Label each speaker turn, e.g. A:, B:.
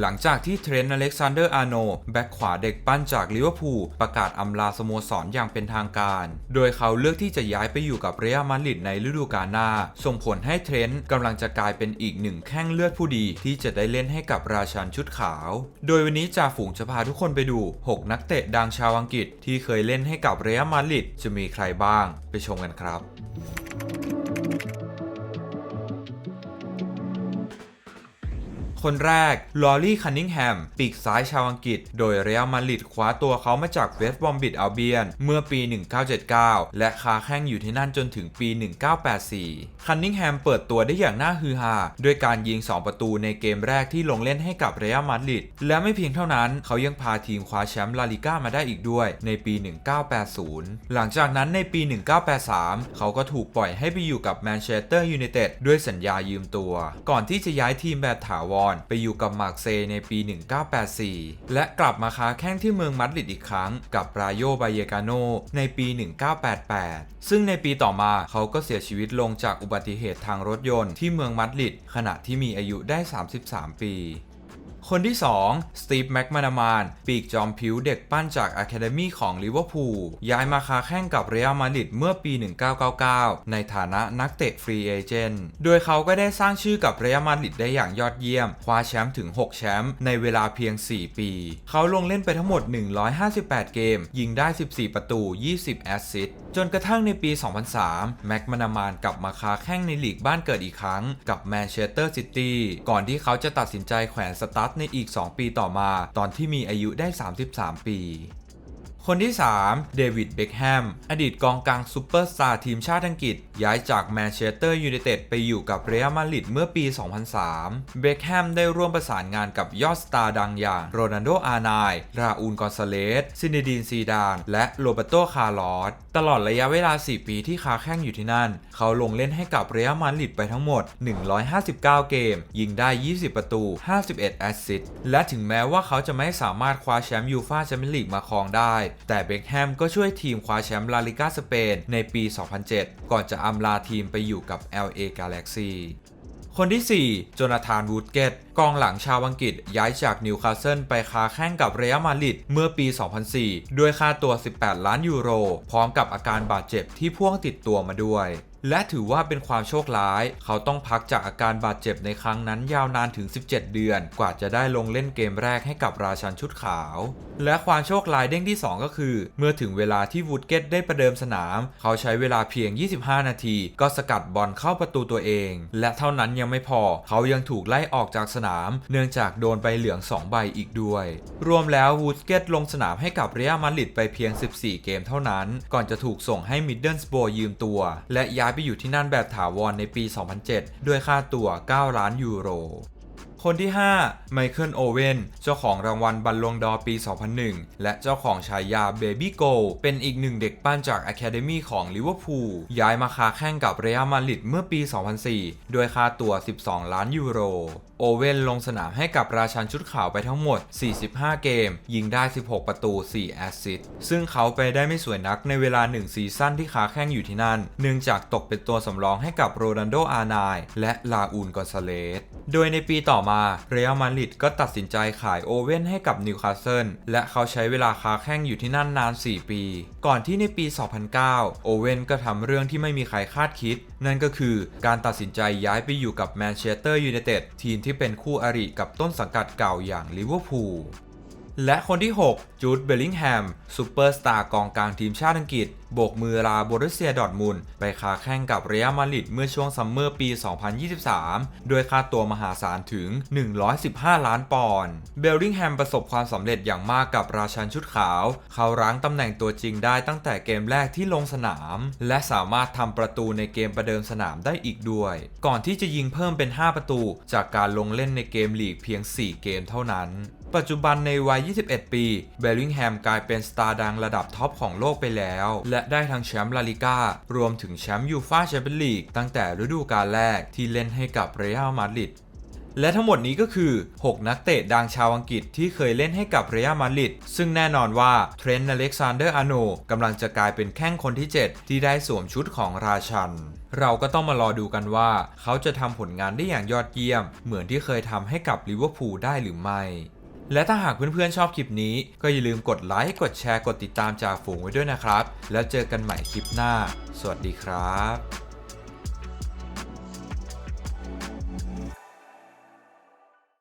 A: หลังจากที่เทรนต์อเล็กซานเดอร์อาร์โนแบ็กขวาเด็กปั้นจากลิเวอร์พูลประกาศอำลาสโมสรอย่างเป็นทางการ โดยเขาเลือกที่จะย้ายไปอยู่กับเรอัลมาดริดในฤดูกาลหน้า ส่งผลให้เทรนต์กำลังจะกลายเป็นอีกหนึ่งแข้งเลือดผู้ดีที่จะได้เล่นให้กับราชันชุดขาว โดยวันนี้จ่าฝูงจะพาทุกคนไปดู 6 นักเตะดังชาวอังกฤษที่เคยเล่นให้กับเรอัลมาดริดจะมีใครบ้าง ไปชมกันครับ คนแรกลอรี่คันนิงแฮมปีกซ้ายชาวอังกฤษ โดยเรอัลมาดริดคว้าตัวเขามาจากเวสต์บอมบิดอัลเบียน เมื่อปี 1979 และคาแข้งอยู่ที่นั่นจนถึงปี 1984 คันนิงแฮมเปิดตัวได้อย่างน่าฮือฮาด้วยการยิง 2 ประตูในเกมแรกที่ลงเล่นให้กับเรอัลมาดริดและไม่เพียงเท่านั้นเขายังพาทีมคว้าแชมป์ลาลิก้ามาได้อีกด้วยในปี 1980 หลังจากนั้นในปี 1983 เขาก็ถูกปล่อยให้ไปอยู่กับแมนเชสเตอร์ยูไนเต็ดด้วยสัญญายืมตัว ก่อนที่จะย้ายทีมแบบถาวรไปอยู่กับมาร์เซในปี 1984 และกลับมาค้าแข้งที่เมืองมัดริดอีกครั้งกับราโยบาเยกาโนในปี 1988 ซึ่งในปีต่อมาเขาก็เสียชีวิตลงจากอุบัติเหตุทางรถยนต์ที่เมืองมัดริดขณะที่มีอายุได้ 33 ปี คนที่ 2 สตีฟแม็กมานามาน ปีกจอมผิวเด็กปั้นจากอะคาเดมีของลิเวอร์พูลย้ายมาค้าแข่งกับเรอัลมาดริดเมื่อปี 1999 ในฐานะนักเตะฟรีเอเจนต์โดยเขาก็ได้สร้างชื่อกับเรอัลมาดริดได้อย่างยอดเยี่ยม คว้าแชมป์ถึง 6 แชมป์ในเวลาเพียง 4 ปี เขาลงเล่นไปทั้งหมด 158 เกม ยิงได้ 14 ประตู 20 แอสซิสต์จนกระทั่งในปี 2003 แม็กมานามานกลับมาค้าแข่งในลีกบ้านเกิดอีกครั้ง กับแมนเชสเตอร์ซิตี้ก่อนที่เขาจะตัดสินใจแขวนสตาร์ทในอีก 2 ปีต่อมา ตอนที่มีอายุได้ 33 ปี คนที่ 3 เดวิด เบคแฮม อดีตกองกลางซูเปอร์สตาร์ทีมชาติอังกฤษ ย้ายจากแมนเชสเตอร์ยูไนเต็ดไปอยู่กับเรอัลมาดริดเมื่อปี 2003 เบคแฮมได้ร่วมประสานงานกับยอดสตาร์ดังอย่างโรนัลโด อาร์นาย ราอูนกอนซาเลส ซินเดดีน ซีดาน และโรเบโต คาร์ลอส ตลอดระยะเวลา 4 ปีที่ค้าแข่งอยู่ที่นั่น เขาลงเล่นให้กับเรอัลมาดริดไปทั้งหมด 159 เกม ยิงได้ 20 ประตู 51 แอสซิสต์ และถึงแม้ว่าเขาจะไม่สามารถคว้าแชมป์ยูฟ่าแชมเปี้ยนลีกมาครองได้แต่เบคแฮมก็ช่วยทีมคว้าแชมป์ลาลิกาสเปนในปี 2007 ก่อนจะอำลาทีมไปอยู่กับ LA Galaxy คนที่ 4 โจนาธานวูดเกต กองหลังชาวอังกฤษย้ายจากนิวคาสเซิลไปค้าแข่งกับเรอัลมาดริดเมื่อปี 2004 ด้วยค่าตัว 18 ล้านยูโร พร้อมกับอาการบาดเจ็บที่พ่วงติดตัวมาด้วย และถือว่าเป็นความโชคร้าย เขาต้องพักจากอาการบาดเจ็บในครั้งนั้นยาวนานถึง 17 เดือน กว่าจะได้ลงเล่นเกมแรกให้กับราชันชุดขาว และความโชคร้ายเด้งที่ 2 ก็คือ เมื่อถึงเวลาที่วูดเกตได้ประเดิมสนาม เขาใช้เวลาเพียง 25 นาที ก็สกัดบอลเข้าประตูตัวเอง และเท่านั้นยังไม่พอ เขายังถูกไล่ออกจากสนาม เนื่องจากโดนใบเหลือง 2 ใบอีกด้วย รวมแล้ววูดเกตลงสนามให้กับเรอัลมาดริดไปเพียง 14 เกมเท่านั้น ก่อนจะถูกส่งให้มิดเดิลสโบยืมตัว และย้ายไปอยู่ที่นั่นแบบถาวรในปี 2007 ด้วยค่าตัว9 ล้านยูโร คนที่5ไมเคิลโอเวนเจ้าของรางวัลบัลลงดอร์ปี 2001 และเจ้าของฉายาเบบี้โกเป็นอีกหนึ่งเด็กปั้นจากอะคาเดมีของลิเวอร์พูลย้ายมาค้าแข่งกับเรอัลมาดริดเมื่อปี 2004ด้วยค่าตัว 12 ล้านยูโรโอเว่นลงสนามให้กับราชันชุดขาวไปทั้งหมด 45 เกม ยิงได้ 16 ประตู 4 แอสซิสต์ ซึ่งเขาไปได้ไม่สวยนักในเวลา 1 ซีซั่นที่คาแข่งอยู่ที่นั่น เนื่องจากตกเป็นตัวสำรองให้กับโรนัลโดอาร์ไนายและลาอูนกอนซาเลส โดยในปีต่อมาเรอัลมาดริดก็ตัดสินใจขายโอเว่นให้กับนิวคาสเซิลและเขาใช้เวลาคาแข่งอยู่ที่นั่นนาน 4 ปี ก่อนที่ในปี 2009 โอเว่นก็ทำเรื่องที่ไม่มีใครคาดคิด นั่นก็คือการตัดสินใจย้ายไปอยู่กับแมนเชสเตอร์ยูไนเต็ดทีมที่เป็นคู่อริกับต้นสังกัดเก่าอย่างลิเวอร์พูล และคนที่ 6 จูดเบลลิงแฮมซูเปอร์สตาร์กองกลางทีมชาติอังกฤษ โบกมือลาโบรุสเซียดอร์ทมุนไปคาแข่งกับเรอัลมาดริดเมื่อช่วงซัมเมอร์ปี 2023 โดยค่าตัวมหาศาลถึง 115 ล้านปอนด์เบลลิงแฮมประสบความสำเร็จอย่างมากกับราชันชุดขาว เขารั้งตำแหน่งตัวจริงได้ตั้งแต่เกมแรกที่ลงสนาม และสามารถทำประตูในเกมประเดิมสนามได้อีกด้วย ก่อนที่จะยิงเพิ่มเป็น 5 ประตู จากการลงเล่นในเกมลีกเพียง 4 เกมเท่านั้น ปัจจุบันในวัย 21 ปีเบลลิงแฮมกลายเป็นสตาร์ดังระดับท็อปของโลกไปแล้ว และได้ทั้งแชมป์ลาลิก้ารวมถึงแชมป์ยูฟ่าแชมเปี้ยนลีกตั้งแต่ฤดูกาลแรกที่เล่นให้กับเรอัลมาดริดและทั้งหมดนี้ก็คือ 6 นักเตะดังชาวอังกฤษที่เคยเล่นให้กับเรอัลมาดริด ซึ่งแน่นอนว่าเทรนต์อเล็กซานเดอร์อาโนกำลังจะกลายเป็นแข้งคนที่ 7 ที่ได้สวมชุดของราชัน เราก็ต้องมารอดูกันว่า เขาจะทำผลงานได้อย่างยอดเยี่ยม เหมือนที่เคยทำให้กับลิเวอร์พูลได้หรือไม่ และถ้าหากเพื่อนๆชอบคลิปนี้ก็อย่าลืมกดไลค์กดแชร์กดติดตามจากฝูงไว้ด้วยนะครับ แล้วเจอกันใหม่คลิปหน้า สวัสดีครับ